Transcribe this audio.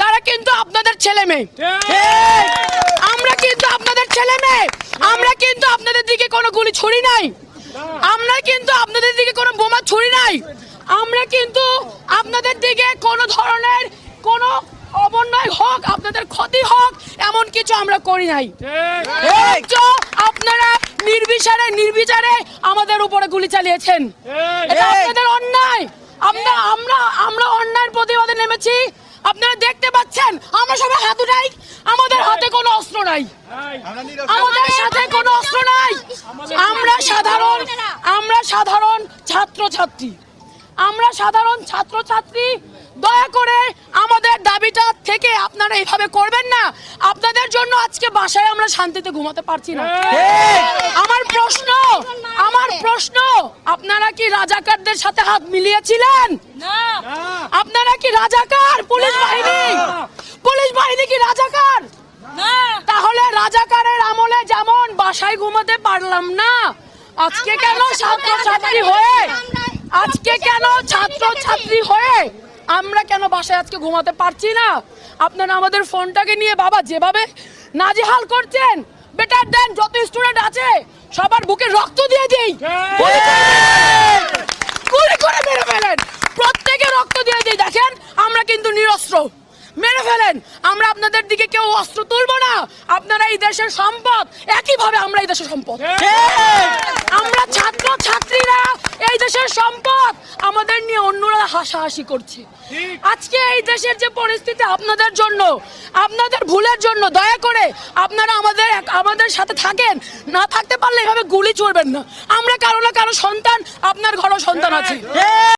তারা কিন্তু আপনাদের ছেলে মেয়ে। আমরা কিন্তু আপনাদের ছেলে মেয়ে। আমরা কিন্তু আপনাদের দিকে কোনো গুলি ছুরি নাই। আমরা কিন্তু আপনাদের দিকে কোনো বোমা ছুরি নাই। আমরা কিন্তু আপনাদের দিকে কোনো ধরনের কোনো অবন্যায় হোক আপনাদের ক্ষতি হোক এমন কিছু আমরা করি নাই। আপনারা নির্বিচারে নির্বিচারে আমাদের উপরে গুলি চালিয়েছেন। এটা আপনাদের অন্যায়। আমরা আমরা আমরা অন্যায়ের প্রতিবাদে নেমেছি। আপনারা দেখতে পাচ্ছেন? আমরা সবাই হাত উঠাই। আমাদের হাতে কোনো অস্ত্র নাই। আমাদের সাথে কোনো অস্ত্র নাই। আমরা সাধারণ আমরা সাধারণ ছাত্র ছাত্রী আমরা সাধারণ ছাত্র ছাত্রী দয়া করে আমাদের দাবিটা থেকে আপনারা এইভাবে করবেন না। আপনাদের জন্য আজকে বাসায় আমরা শান্তিতে ঘুমাতে পারছি না। আমার প্রশ্ন আমার প্রশ্ন আপনারা কি রাজাকারদের সাথে হাত মিলিয়েছিলেন? আপনারা কি রাজাকার? পুলিশ বাহিনী! পুলিশ বাহিনী কি রাজাকার? তাহলে রাজাকারের আমলে যেমন বাসায় ঘুমাতে পারলাম না আজকে কেন ছাত্র ছাত্রী হয়ে আজকে কেন ছাত্র ছাত্রী হয়ে আমরা কেন বাসায় আজকে ঘুমাতে পারছি না? আপনারা আমাদের ফোনটাকে নিয়ে বাবা যেভাবে নাজেহাল করছেন বেটার দেন যত স্টুডেন্ট আছে সবার বুকে রক্ত দিয়ে দিই গুলি করে মেরে ফেলেন প্রত্যেকে রক্ত দিয়ে দিই দেখেন আমরা নিরস্ত্র মেরে ফেলেন। আমরা আপনাদের দিকে কেউ অস্ত্র তুলবো না। আপনারা এই দেশের সম্পদ। একইভাবে আমরা এই দেশের সম্পদ। আমরা ছাত্র ছাত্রীরা এই দেশের সম্পদ। আমাদের নিয়ে অন্যরা হাসাহাসি করছে। আজকে এই দেশের যে পরিস্থিতি আপনাদের জন্য আপনাদের ভুলের জন্য দয়া করে আপনারা আমাদের আমাদের সাথে থাকেন। না থাকতে পারলে এভাবে গুলি চড়বেন না। আমরা কারও না কারও সন্তান আপনার ঘরও সন্তান আছে।